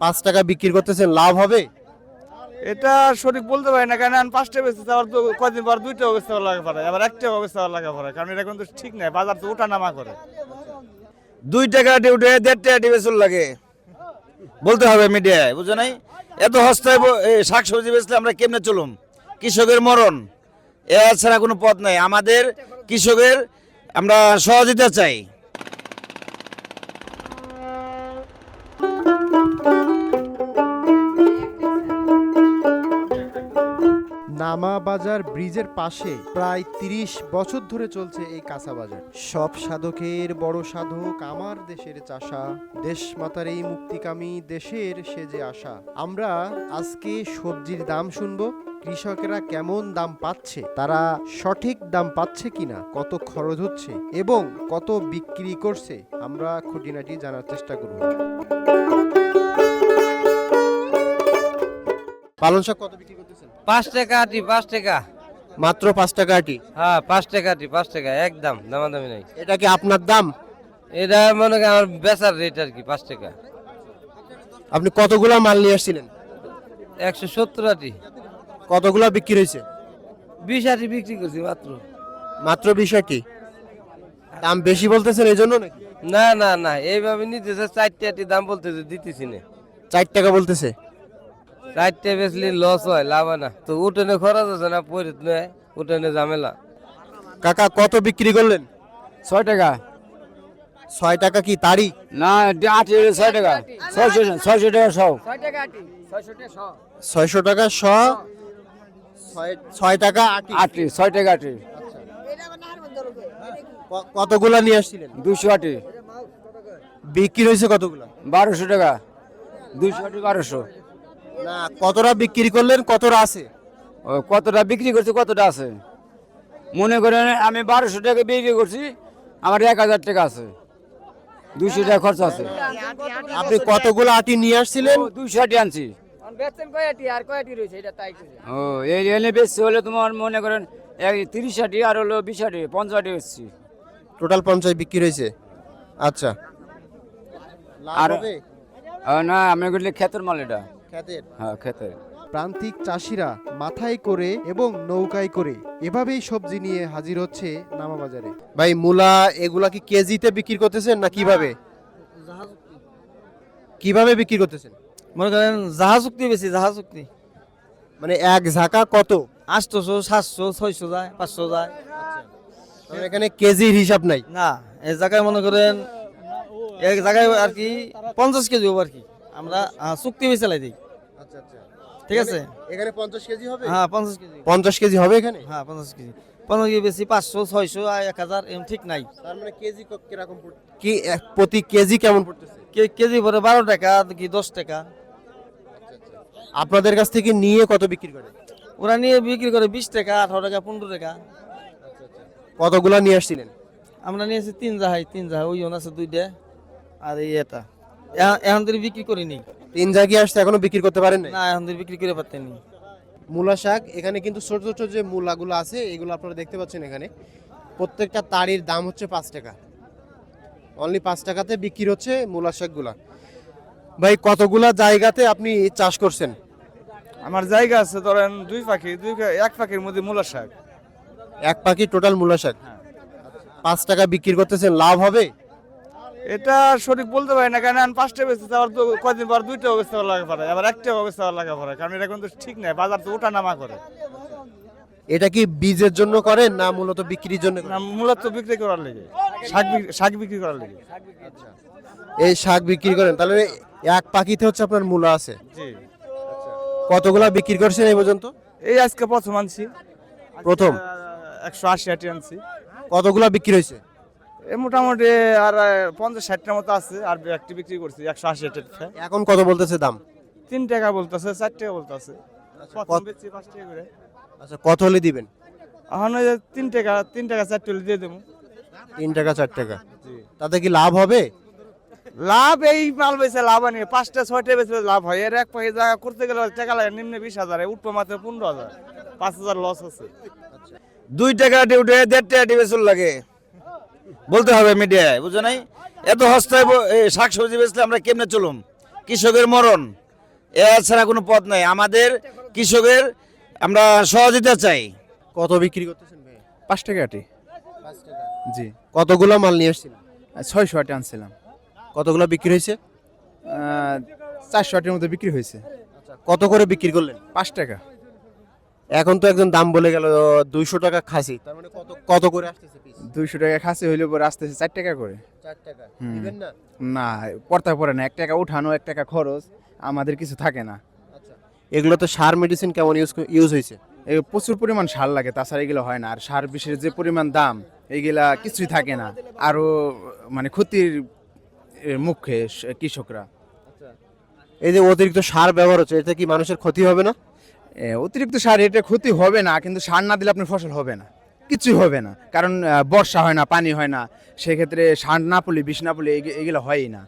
পাঁচ টাকা বিক্রি করতেছেন লাভ হবে? এটা সঠিক বলতে পারি না কারণ পাঁচটা বেচতে আবার কদিন পর দুইটা অবস্থা লাগা পড়ে আবার একটা অবস্থা লাগা পড়ে কারণ এটা কিন্তু ঠিক নাই বাজার তো ওঠা নামা করে। দুই টাকা ডিউটি দেড় টাকা ডিবেসুল লাগে। বলতে হবে মিডিয়ায় বুঝো নাই? এত হস্তায় শাক সবজি বেচলে আমরা কেমনে চলুম? কৃষকের মরণ এছাড়া কোনো পথ নাই। আমাদের কৃষকের আমরা সহযোগিতা চাই। নামা বাজার ব্রিজের পাশে প্রায় তিরিশ বছর ধরে চলছে এই কাঁচা বাজার সব সাধকের বড় সাধক আমার দেশের চাষা। দেশ মাতার এই মুক্তিকামী দেশের সে যে আশা আমরা আজকে সবজির দাম শুনব, কৃষকেরা কেমন দাম পাচ্ছে, তারা সঠিক দাম পাচ্ছে কিনা, কত খরচ হচ্ছে এবং কত বিক্রি করছে, আমরা খুঁটিনাটি জানার চেষ্টা করব। পালন শাক কত বিক্রি করতেছেন? পাঁচ টাকা আটি পাঁচ টাকা। মাত্র পাঁচ টাকা আটি? হ্যাঁ পাঁচ টাকা আটি পাঁচ টাকা একদম দামাদামি নাই। এটা কি আপনার দাম? এটা মনে করেন আমার বেচার রেট আর কি পাঁচ টাকা। আপনি কতগুলা মাল নিয়ে আসছিলেন? একশো সত্তর আটি। কতগুলা বিক্রি হয়েছে? বিশ আটি বিক্রি করছি মাত্র। মাত্র বিষয়টি দাম বেশি বলতেছেন এই জন্য নাকি? না না না এইভাবে নিতেছে চারটে আটি দাম বলতেছে দিতেছি না। চার টাকা বলতেছে? চারটে বেচলে লস হয় লাভ হয় না। তো উঠোনে খরচ আছে না পরে নেয় উঠোনে ঝামেলা। কাকা কত বিক্রি করলেন? ছয় টাকা। ছয় টাকা কি তারি না আট ছয় টাকা। ছয়শো ছয়শো টাকা সব। ছয়শো টাকা শ। ছয়- টাকা আটি। আটটি ছয় টাকা আটটি ক- কতগুলা নিয়ে আসছিলেন? দুশো আটটি বিক্রি হয়েছে কতগুলা? বারোশো টাকা। দুশো আটটি বারোশো। না কতটা বিক্রি করলেন কতটা আছে? ও কতটা বিক্রি করছি কতটা আছে? মনে করেন আমি বারোশো টাকা বিক্রি করছি আমার এক হাজার টাকা আছে। দুশো টাকা খরচ আছে। আপনি কতগুলো আটি নিয়ে আসছিলেন? ও, দুশো আটটি আনছি। ও এই এনে বেশি হলে তোমার মনে করেন এক তিরিশ আটি আর হলো বিশ আটি পঞ্চাশ আটি এসছি টোটাল পঞ্চাশ বিক্রি হয়েছে। আচ্ছা। আর- না আমি করলে ক্ষেতের মাল এটা। খ্যাতের? হ্যাঁ ক্ষেতের প্রান্তিক চাষিরা মাথায় করে এবং নৌকায় করে এভাবেই সবজি নিয়ে হাজির হচ্ছে নামা বাজারে। ভাই মূলা এগুলা কি কেজিতে বিক্রি করতেছেন না কীভাবে? কীভাবে বিক্রি করতেছেন? মনে করেন জাহাজ চুক্তি বেশি জাহাজ চুক্তি মানে এক ঝাঁকা কত? আটশোশো সাতশো ছয়শো যায় পাঁচশো যায়। মানে এখানে কেজির হিসাব নাই। না এই জায়গায় মনে করেন এক জায়গায় আর কি পঞ্চাশ কেজি হবে আর কি। আমরা চুক্তি বেশি চালাই দিই। আচ্ছা আচ্ছা ঠিক আছে? এখানে পঞ্চাশ কেজি হবে? হ্যাঁ পঞ্চাশ কেজি। পঞ্চাশ কেজি হবে এখানে? হ্যাঁ পঞ্চাশ কেজি। পনেরো কেজি বেশি পাঁচশো ছয়শো আর এক হাজার এরকম ঠিক নাই। তার মানে কেজি কীরকম কি প্রতি কেজি কেমন পড়তেছে? কেজি পরে বারো টাকা কি দশ টাকা? আপনাদের কাছ থেকে নিয়ে কত বিক্রি করে? ওরা নিয়ে বিক্রি করে বিশ টাকা আঠারো টাকা পনেরো টাকা। কতগুলা নিয়ে আসছিলেন? আমরা নিয়েছি তিন জাহাই তিন জাহাই ওই আছে দুইটা আর এই এটা। এখন বিক্রি করিনি। তিন জায়গায় আসতে এখনও বিক্রি করতে পারেন না না এখন বিক্রি করে পারতেনি। মূলা শাক এখানে কিন্তু ছোট ছোট যে মূলাগুলো আছে এগুলো আপনারা দেখতে পাচ্ছেন এখানে। প্রত্যেকটা তারির দাম হচ্ছে পাঁচ টাকা। অনলি পাঁচ টাকাতে বিক্রি হচ্ছে মূলা শাকগুলা। ভাই কতগুলা জায়গাতে আপনি চাষ করছেন? আমার জায়গা আছে ধরেন দুই পাখি দুই এক পাখির মধ্যে মূলা শাক। এক পাখি টোটাল মূলা শাক। পাঁচ টাকা বিক্রি করতেছেন লাভ হবে? এটা সঠিক বলতে পারি না কারণ আমি পাঁচটা বেচতে আবার তো কদিন পর দুইটা অবস্থা লাগা পড়ে আবার একটা অবস্থা লাগা পড়ে কারণ এটা কিন্তু ঠিক নাই বাজার তো ওঠা নামা করে। এটা কি বীজের জন্য করেন না মূলত বিক্রির জন্য? না মূলত বিক্রি করার লেগে শাক শাক বিক্রি করার লেগে। এই শাক বিক্রি করেন তাহলে এক পাখিতে হচ্ছে আপনার মূলা আছে। জি। কতগুলা বিক্রি করছেন এই পর্যন্ত? এই আজকে প্রথম আনছি। প্রথম? একশো আশি আটি আনছি। কতগুলা বিক্রি হয়েছে? মোটামুটি আর পঞ্চাশ ষাটটার মতো আছে। আর একটি বিক্রি করছি একশো আশি এখন কত বলতেছে দাম? তিন টাকা বলতেছে চার টাকা বলতেছে। করে। আচ্ছা কত হলে দিবেন? এখন ওই তিন টাকা তিন টাকা চারটে হলে দিয়ে দেবো। তিন টাকা চার টাকা। তাতে কি লাভ হবে? লাভ এই মাল বেচে লাভ আনি পাঁচটা ছয়টা বেচে লাভ হয়। এর এক পাখি জায়গা করতে গেলে টাকা লাগে নিম্নে বিশ হাজার উঠবো মাত্র পনেরো হাজার। পাঁচ হাজার লস আছে দুই টাকা ডিউটে দেড় টাকা ডিবেসুল লাগে। বলতে হবে মিডিয়ায় বুঝো নাই? এত হস্তায় শাক সবজি বেচলে আমরা কেমনে চলুম? কৃষকের মরণ এছাড়া কোনো পথ নাই। আমাদের কৃষকের আমরা সহযোগিতা চাই। কত বিক্রি করতেছেন ভাই? পাঁচ টাকা আটি। জি। কতগুলো মাল নিয়ে এসেছিলেন ছয়শো আটি আনছিলাম। কতগুলো বিক্রি হয়েছে? চারশো আটির মধ্যে বিক্রি হয়েছে। কত করে বিক্রি করলেন? পাঁচ টাকা। এখন তো একজন দাম বলে গেল দুইশো টাকা খাসি। তার মানে কত কত করে আসতেছে পিস দুইশো টাকা খাসি হইলে পরে আসতেছে চার টাকা করে। চার টাকা। দিবেন না? না পড়তে পড়ে না। এক টাকা উঠানো এক টাকা খরচ আমাদের কিছু থাকে না। আচ্ছা। এগুলো তো সার মেডিসিন কেমন ইউজ ইউজ হয়েছে প্রচুর পরিমাণ সার লাগে তাছাড়া এগুলো হয় না। আর সার বিষের যে পরিমাণ দাম এইগুলা কিছুই থাকে না। আরও মানে ক্ষতির মুখে কৃষকরা। এই যে অতিরিক্ত সার ব্যবহার হচ্ছে এতে কি মানুষের ক্ষতি হবে না? অতিরিক্ত সার এটা ক্ষতি হবে না কিন্তু সার না দিলে আপনার ফসল হবে না। কিছুই হবে না। কারণ বর্ষা হয় না পানি হয় না সেক্ষেত্রে সার না পড়লে বিষ না পড়লে এগুলো হয়ই না।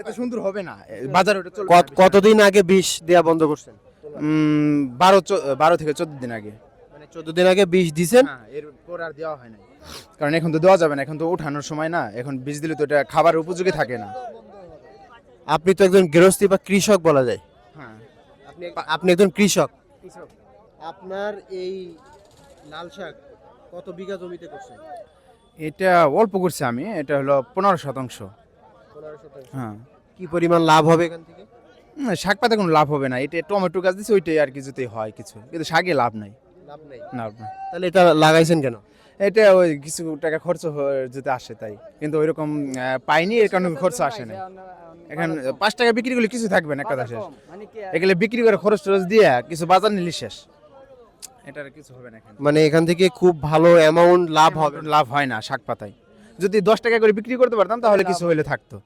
এত সুন্দর হবে না। বাজারে। কতদিন আগে বিষ দেওয়া বন্ধ করছেন? বারো বারো থেকে চোদ্দ দিন আগে। মানে চোদ্দ দিন আগে বিষ দিছেন? হ্যাঁ এরপর আর দেওয়া হয় না কারণ এখন তো দেওয়া যাবে না এখন তো উঠানোর সময় না। এখন বীজ দিলে তো এটা খাবারের উপযোগী থাকে না। আপনি তো একজন গৃহস্থী বা কৃষক বলা যায়। আপনি একজন কৃষক। আপনার এই লাল শাক কত বিঘা জমিতে করছেন? এটা অল্প করছি আমি এটা হলো পনেরো শতাংশ। হ্যাঁ। কি পরিমাণ লাভ হবে এখান থেকে? শাক পাতা কোনো লাভ হবে না এটা টমেটো গাছ দিচ্ছে ওইটাই আর কিছুতেই হয় কিছু। কিন্তু শাকে লাভ নাই। লাভ নেই। লাভ নাই। তাহলে এটা লাগাইছেন কেন? এটা ওই কিছু টাকা খরচ হয়ে যেতে আসে তাই। কিন্তু ওই রকম পাইনি এর কারণে খরচ আসে না এখন পাঁচ টাকা বিক্রি করলে কিছু থাকবে না কথা শেষ এগুলো বিক্রি করে খরচ টরচ দিয়ে কিছু বাজার নিলি শেষ। এটার কিছু হবে না মানে এখান থেকে খুব ভালো অ্যামাউন্ট লাভ হবে। লাভ হয় না শাক পাতায়। যদি দশ টাকা করে বিক্রি করতে পারতাম তাহলে কিছু হইলে থাকতো।